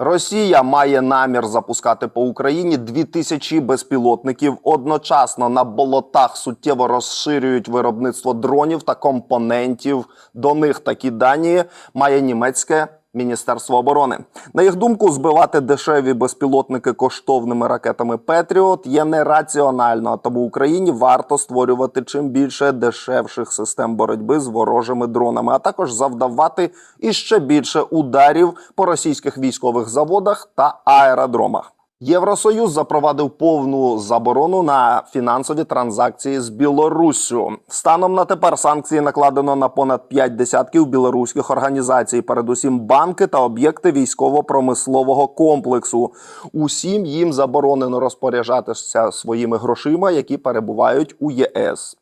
Росія має намір запускати по Україні 2000 безпілотників. Одночасно на болотах суттєво розширюють виробництво дронів та компонентів. До них такі дані має німецьке. Міністерство оборони на їх думку, збивати дешеві безпілотники коштовними ракетами Петріот є нераціонально. Тому Україні варто створювати чим більше дешевших систем боротьби з ворожими дронами, а також завдавати іще більше ударів по російських військових заводах та аеродромах. Євросоюз запровадив повну заборону на фінансові транзакції з Білоруссю. Станом на тепер санкції накладено на понад п'ять десятків білоруських організацій, передусім банки та об'єкти військово-промислового комплексу. Усім їм заборонено розпоряджатися своїми грошима, які перебувають у ЄС.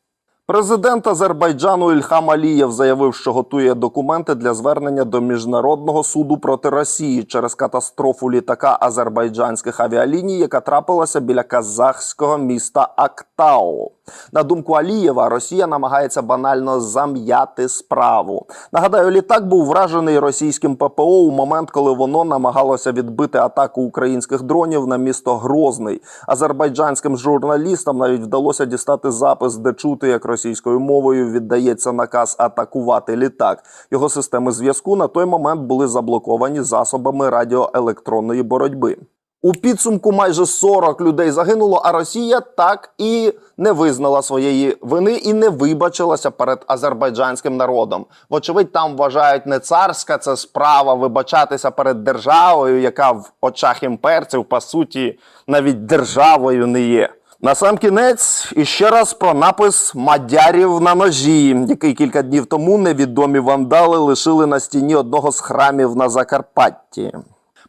Президент Азербайджану Ільхам Алієв заявив, що готує документи для звернення до міжнародного суду проти Росії через катастрофу літака азербайджанських авіаліній, яка трапилася біля казахського міста Актау. На думку Алієва, Росія намагається банально зам'яти справу. Нагадаю, літак був вражений російським ППО у момент, коли воно намагалося відбити атаку українських дронів на місто Грозний. Азербайджанським журналістам навіть вдалося дістати запис, де чути, як російською мовою віддається наказ атакувати літак. Його системи зв'язку на той момент були заблоковані засобами радіоелектронної боротьби. У підсумку майже 40 людей загинуло, а Росія так і не визнала своєї вини і не вибачилася перед азербайджанським народом. Вочевидь, там вважають не царська це справа вибачатися перед державою, яка в очах імперців по суті навіть державою не є. На сам кінець іще раз про напис Мадярів на ножі, який кілька днів тому невідомі вандали лишили на стіні одного з храмів на Закарпатті.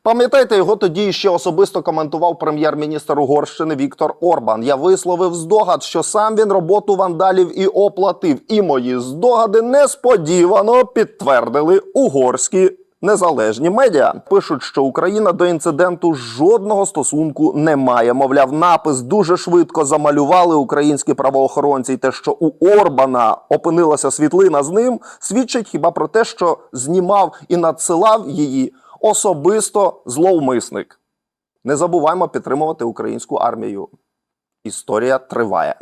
Пам'ятаєте, його тоді ще особисто коментував прем'єр-міністр Угорщини Віктор Орбан. Я висловив здогад, що сам він роботу вандалів і оплатив. І мої здогади несподівано підтвердили угорські. Незалежні медіа пишуть, що Україна до інциденту жодного стосунку не має. Мовляв, напис дуже швидко замалювали українські правоохоронці. І те, що у Орбана опинилася світлина з ним, свідчить хіба про те, що знімав і надсилав її особисто зловмисник. Не забуваймо підтримувати українську армію. Історія триває.